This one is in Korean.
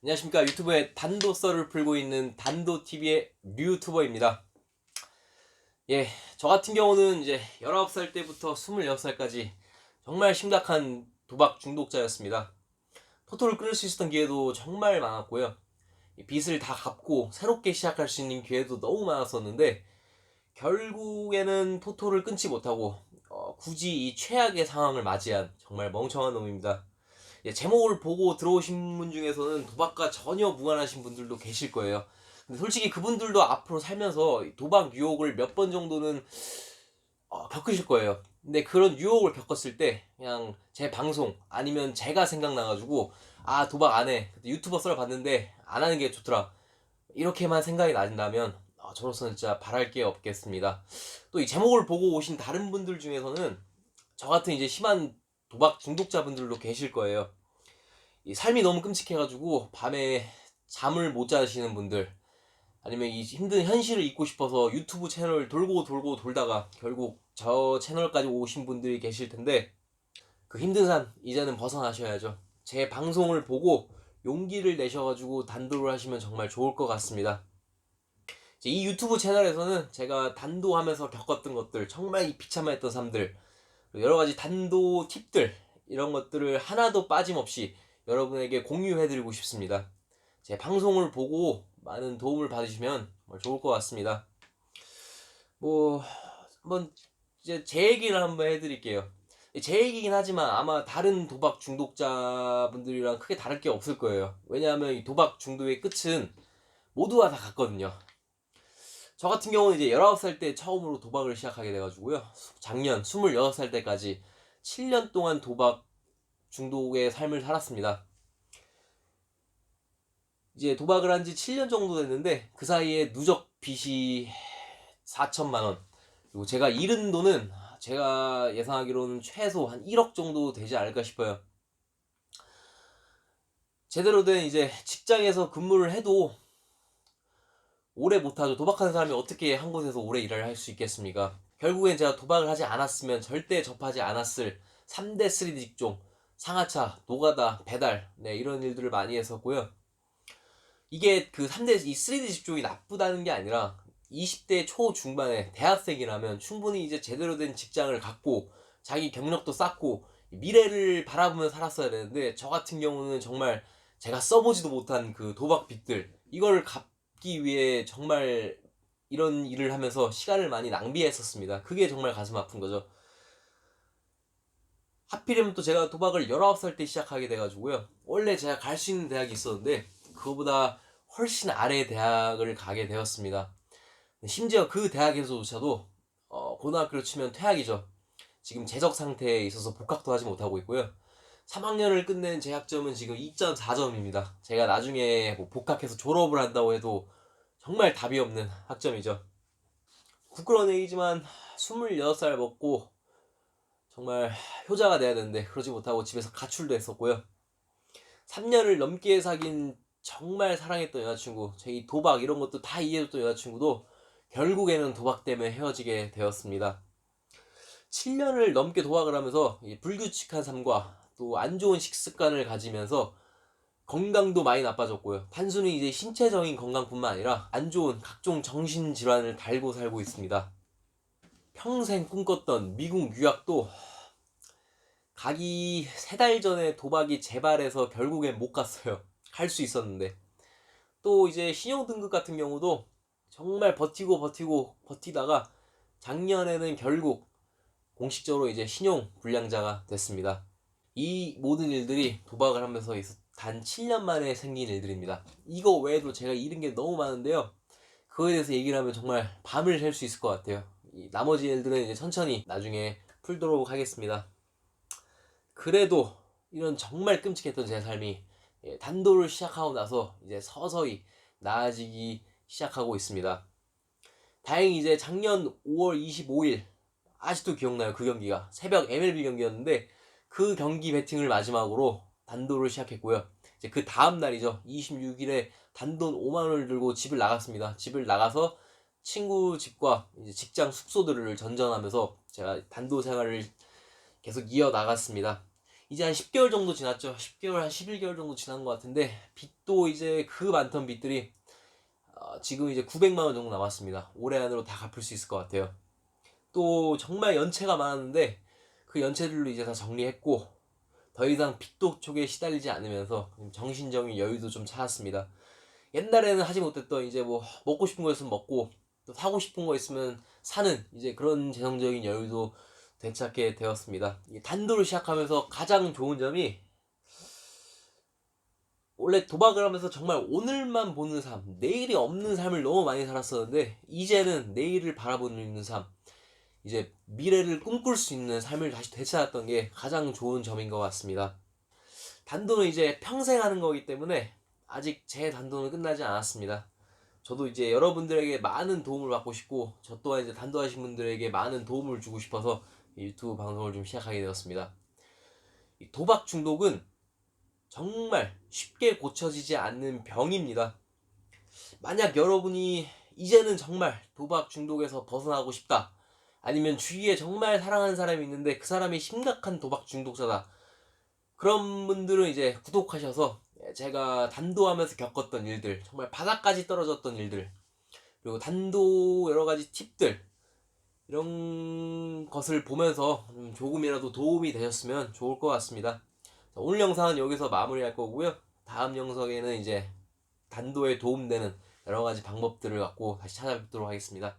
안녕하십니까. 유튜브에 단도 썰을 풀고 있는 단도TV의 류튜버입니다. 예, 저 같은 경우는 이제 19살 때부터 26살까지 정말 심각한 도박 중독자였습니다. 토토를 끊을 수 있었던 기회도 정말 많았고요. 이 빚을 다 갚고 새롭게 시작할 수 있는 기회도 너무 많았었는데 결국에는 토토를 끊지 못하고 어, 굳이 이 최악의 상황을 맞이한 정말 멍청한 놈입니다. 예, 제목을 보고 들어오신 분 중에서는 도박과 전혀 무관하신 분들도 계실 거예요. 근데 솔직히 그분들도 앞으로 살면서 도박 유혹을 몇 번 정도는 어, 겪으실 거예요. 근데 그런 유혹을 겪었을 때 그냥 제 방송 아니면 제가 생각나가지고 아 도박 안 해. 유튜버 썰 봤는데 안 하는 게 좋더라. 이렇게만 생각이 나신다면 어, 저로서는 진짜 바랄 게 없겠습니다. 또 이 제목을 보고 오신 다른 분들 중에서는 저 같은 이제 심한 도박 중독자분들도 계실 거예요. 이 삶이 너무 끔찍해가지고 밤에 잠을 못 자시는 분들 아니면 이 힘든 현실을 잊고 싶어서 유튜브 채널 돌고 돌고 돌다가 결국 저 채널까지 오신 분들이 계실 텐데 그 힘든 산 이제는 벗어나셔야죠. 제 방송을 보고 용기를 내셔가지고 단도를 하시면 정말 좋을 것 같습니다. 이 유튜브 채널에서는 제가 단도하면서 겪었던 것들 정말 이 비참했던 삶들 여러 가지 단도 팁들 이런 것들을 하나도 빠짐없이 여러분에게 공유해드리고 싶습니다. 제 방송을 보고 많은 도움을 받으시면 좋을 것 같습니다. 뭐 한번 이제 제 얘기를 한번 해드릴게요. 제 얘기긴 하지만 아마 다른 도박 중독자분들이랑 크게 다를 게 없을 거예요. 왜냐하면 이 도박 중독의 끝은 모두가 다 같거든요. 저 같은 경우는 이제 19살 때 처음으로 도박을 시작하게 돼가지고요. 작년 26살 때까지 7년 동안 도박 중독의 삶을 살았습니다. 이제 도박을 한 지 7년 정도 됐는데 그 사이에 누적 빚이 4천만 원. 그리고 제가 잃은 돈은 제가 예상하기로는 최소 한 1억 정도 되지 않을까 싶어요. 제대로 된 이제 직장에서 근무를 해도 오래 못하죠. 도박하는 사람이 어떻게 한 곳에서 오래 일을 할 수 있겠습니까? 결국엔 제가 도박을 하지 않았으면 절대 접하지 않았을 3대 3D 직종, 상하차, 노가다, 배달, 네, 이런 일들을 많이 했었고요. 이게 그 3대, 이 3D 직종이 나쁘다는 게 아니라 20대 초중반에 대학생이라면 충분히 이제 제대로 된 직장을 갖고 자기 경력도 쌓고 미래를 바라보며 살았어야 되는데 저 같은 경우는 정말 제가 써보지도 못한 그 도박 빚들 이걸 갚기 위해 정말 이런 일을 하면서 시간을 많이 낭비했었습니다. 그게 정말 가슴 아픈 거죠. 하필이면 또 제가 도박을 19살 때 시작하게 돼가지고요. 원래 제가 갈 수 있는 대학이 있었는데 그거보다 훨씬 아래의 대학을 가게 되었습니다. 심지어 그 대학에서조차도 어, 고등학교를 치면 퇴학이죠. 지금 재적 상태에 있어서 복학도 하지 못하고 있고요. 3학년을 끝낸 제 학점은 지금 2.4점입니다. 제가 나중에 뭐 복학해서 졸업을 한다고 해도 정말 답이 없는 학점이죠. 부끄러운 얘기지만 26살 먹고 정말 효자가 돼야 되는데 그러지 못하고 집에서 가출도 했었고요. 3년을 넘게 사귄 정말 사랑했던 여자친구, 제 이 도박 이런 것도 다 이해해줬던 여자친구도 결국에는 도박 때문에 헤어지게 되었습니다. 7년을 넘게 도박을 하면서 불규칙한 삶과 또 안 좋은 식습관을 가지면서 건강도 많이 나빠졌고요. 단순히 이제 신체적인 건강뿐만 아니라 안 좋은 각종 정신 질환을 달고 살고 있습니다. 평생 꿈꿨던 미국 유학도 가기 세 달 전에 도박이 재발해서 결국엔 못 갔어요. 갈수 있었는데. 또 이제 신용 등급 같은 경우도 정말 버티고 버티고 버티다가 작년에는 결국 공식적으로 이제 신용 불량자가 됐습니다. 이 모든 일들이 도박을 하면서 단 7년 만에 생긴 일들입니다. 이거 외에도 제가 잃은 게 너무 많은데요. 그거에 대해서 얘기를 하면 정말 밤을 샐 수 있을 것 같아요. 나머지 일들은 이제 천천히 나중에 풀도록 하겠습니다. 그래도 이런 정말 끔찍했던 제 삶이 예, 단도를 시작하고 나서 이제 서서히 나아지기 시작하고 있습니다. 다행히 이제 작년 5월 25일 아직도 기억나요 그 경기가 새벽 MLB 경기였는데 그 경기 배팅을 마지막으로 단도를 시작했고요. 이제 그 다음 날이죠 26일에 단돈 5만 원을 들고 집을 나갔습니다. 집을 나가서 친구 집과 이제 직장 숙소들을 전전하면서 제가 단도 생활을 계속 이어 나갔습니다. 이제 한 10개월 정도 지났죠. 10개월, 한 11개월 정도 지난 것 같은데, 빚도 이제 그 많던 빚들이, 어, 지금 이제 900만 원 정도 남았습니다. 올해 안으로 다 갚을 수 있을 것 같아요. 또 정말 연체가 많았는데, 그 연체들로 이제 다 정리했고, 더 이상 빚도 쪽에 시달리지 않으면서 정신적인 여유도 좀 찾았습니다. 옛날에는 하지 못했던 이제 뭐 먹고 싶은 거 있으면 먹고 또 사고 싶은 거 있으면 사는 이제 그런 재정적인 여유도 되찾게 되었습니다. 이 단도를 시작하면서 가장 좋은 점이 원래 도박을 하면서 정말 오늘만 보는 삶, 내일이 없는 삶을 너무 많이 살았었는데 이제는 내일을 바라보는 삶, 이제 미래를 꿈꿀 수 있는 삶을 다시 되찾았던 게 가장 좋은 점인 것 같습니다. 단도는 이제 평생 하는 거기 때문에 아직 제 단도는 끝나지 않았습니다. 저도 이제 여러분들에게 많은 도움을 받고 싶고 저 또한 이제 단도하신 분들에게 많은 도움을 주고 싶어서 이 유튜브 방송을 좀 시작하게 되었습니다. 이 도박 중독은 정말 쉽게 고쳐지지 않는 병입니다. 만약 여러분이 이제는 정말 도박 중독에서 벗어나고 싶다. 아니면 주위에 정말 사랑하는 사람이 있는데 그 사람이 심각한 도박 중독자다. 그런 분들은 이제 구독하셔서 제가 단도하면서 겪었던 일들, 정말 바닥까지 떨어졌던 일들, 그리고 단도 여러 가지 팁들, 이런 것을 보면서 좀 조금이라도 도움이 되셨으면 좋을 것 같습니다. 자, 오늘 영상은 여기서 마무리할 거고요. 다음 영상에는 이제 단도에 도움되는 여러 가지 방법들을 갖고 다시 찾아뵙도록 하겠습니다.